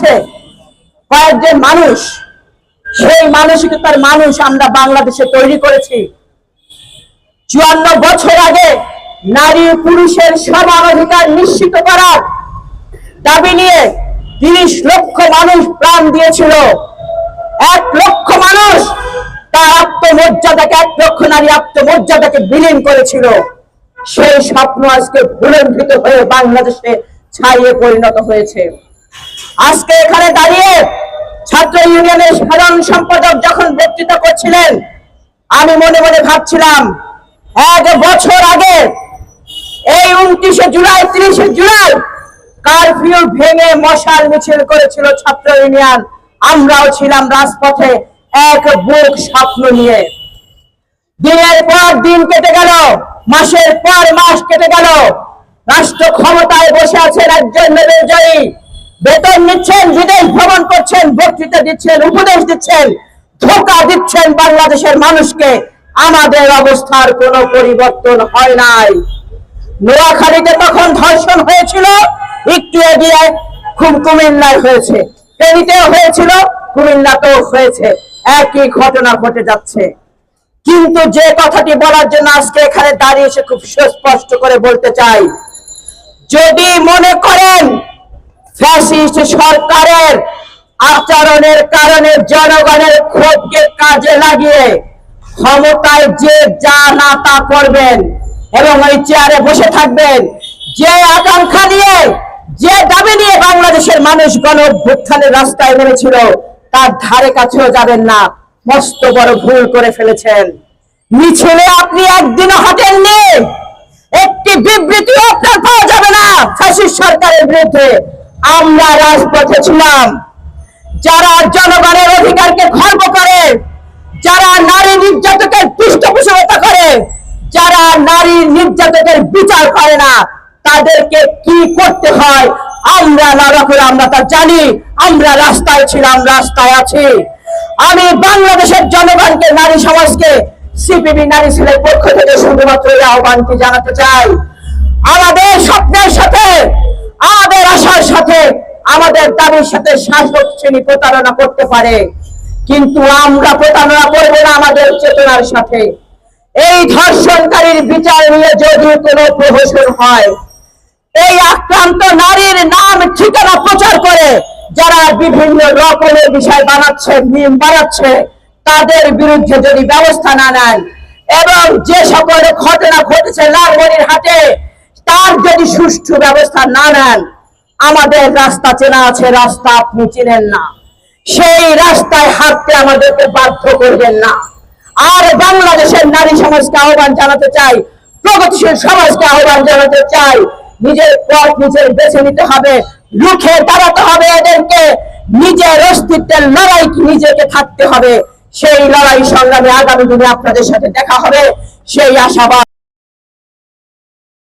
চালাচ্ছে কয়েকজন মানুষ, সেই মানসিকতার মানুষ আমরা বাংলাদেশে তৈরি করেছি। চুয়ান্ন বছর আগে নারী পুরুষের সমান অধিকার নিশ্চিত করার দাবি নিয়ে তিরিশ লক্ষ মানুষ প্রাণ দিয়েছিল। এক লক্ষ মানুষ তার আত্মমর্যাদাকে, এক লক্ষ নারী আত্মমর্যাদাকে বিলীন করেছিল। সেই স্বপ্ন আজকে ভুলণ্ঠিত হয়ে বাংলাদেশে ছাইয়ে পরিণত হয়েছে। আজকে এখানে দাঁড়িয়ে ছাত্র ইউনিয়নের সাধারণ সম্পাদক যখন বক্তৃতা করছিলেন, আমি মনে মনে ভাবছিলাম, এক বছর আগে এই উনত্রিশে জুলাই, তিরিশে জুলাই কারফিউ ভেঙে মশাল মিছিল করেছিল ছাত্র ইউনিয়ন। আমরাও ছিলাম রাজপথে এক বুক স্বপ্ন নিয়ে। দিনের পর দিন কেটে গেল, মাসের পর মাস কেটে গেল। রাষ্ট্র ক্ষমতায় বসে আছেন একজন মেধাবী বেতন নিচ্ছেন, বিদেশ ভ্রমণ করছেন, বক্তৃতা দিচ্ছেন, উপদেশ দিচ্ছেন, ধোকা দিচ্ছেন বাংলাদেশের মানুষকে। আমাদের অবস্থার কোনো পরিবর্তন হয় নাই। নোয়াখালীতে তখন ধর্ষণ হয়েছিল, একটু এগিয়ে খুব কুমিল্লায় হয়েছে। ফেনীতেও হয়েছিল, কুমিল্লাতেও হয়েছে। একই ঘটনা ঘটে যাচ্ছে। কিন্তু যে কথাটি বলার জন্য আজকে এখানে দাঁড়িয়ে এসে খুব সুস্পষ্ট করে বলতে চাই। যদি মনে করেন ফ্যাসিস্ট সরকারের আচরণের কারণে জনগণের ক্ষোভকে কাজে লাগিয়ে ক্ষমতায় যে যা না তা করবেন এবং ওই চেয়ারে বসে থাকবেন, যে আকাঙ্ক্ষা নিয়ে, যে দাবি নিয়ে বাংলাদেশের মানুষ গণ অভ্যুত্থানের রাস্তায় নেমেছিল, তার ধারে কাছেও যাবেন না। মস্ত বড় ভুল করে ফেলেছেন। মিছিলে আপনি একদিনও হাঁটেননি। একটি বিবৃতিও আপনার পাওয়া যাবে না। ফাঁসির সরকারের বিরুদ্ধে আমরা রাজপথে ছিলাম। যারা জনগণের অধিকারকে খর্ব করে, যারা নারী নির্যাতকের পৃষ্ঠপোষকতা করে, যারা নারী নির্যাতকের বিচার করে না, তাদেরকে কি করতে হয়? আমরা লড়া করে আমরা তা জানি, আমরা রাস্তায় ছিলাম, রাস্তায় আছি। আমি বাংলাদেশের জনগণকে, নারী সমাজকে, সিপিবি নারী ছেলের পক্ষ থেকে শুধুমাত্র আহ্বানটি জানাতে চাই। আমাদের স্বপ্নের সাথে আমাদের দাবির সাথে শাসক শ্রেণি প্রতারণা করতে পারে। কিন্তু আমরা প্রতারণা করব না আমাদের চেতনার সাথে। এই ধর্ষণকারীর বিচার নিয়ে যদি কোনো প্রহসন হয়, এই আক্রান্ত নারীর নাম, ঠিকানা প্রচার করে যারা বিভিন্ন রকমের বিষয় বানাচ্ছে নিয়ম বানাচ্ছে, তাদের বিরুদ্ধে যদি ব্যবস্থা না নেন এবং যে সকল ঘটনা ঘটেছে লালমনির হাটে তার যদি সুষ্ঠু ব্যবস্থা না নেন আমাদের রাস্তা চেনা আছে, রাস্তা আপনি চেনেন না। সেই রাস্তায় হাঁটতে আমাদেরকে বাধ্য করবেন না। আর বাংলাদেশের নারী সমাজকে আহ্বান জানাতে চাই, প্রগতিশীল সমাজকে আহ্বান জানাতে চাই, নিজের পথ নিজের বেছে নিতে হবে, রুখে দাঁড়াতে হবে এদেরকে, নিজের অস্তিত্বের লড়াই নিজেকে থাকতে হবে, সেই লড়াই সংগ্রামে আগামী দিনে আপনাদের সাথে দেখা হবে, সেই আশাবাদ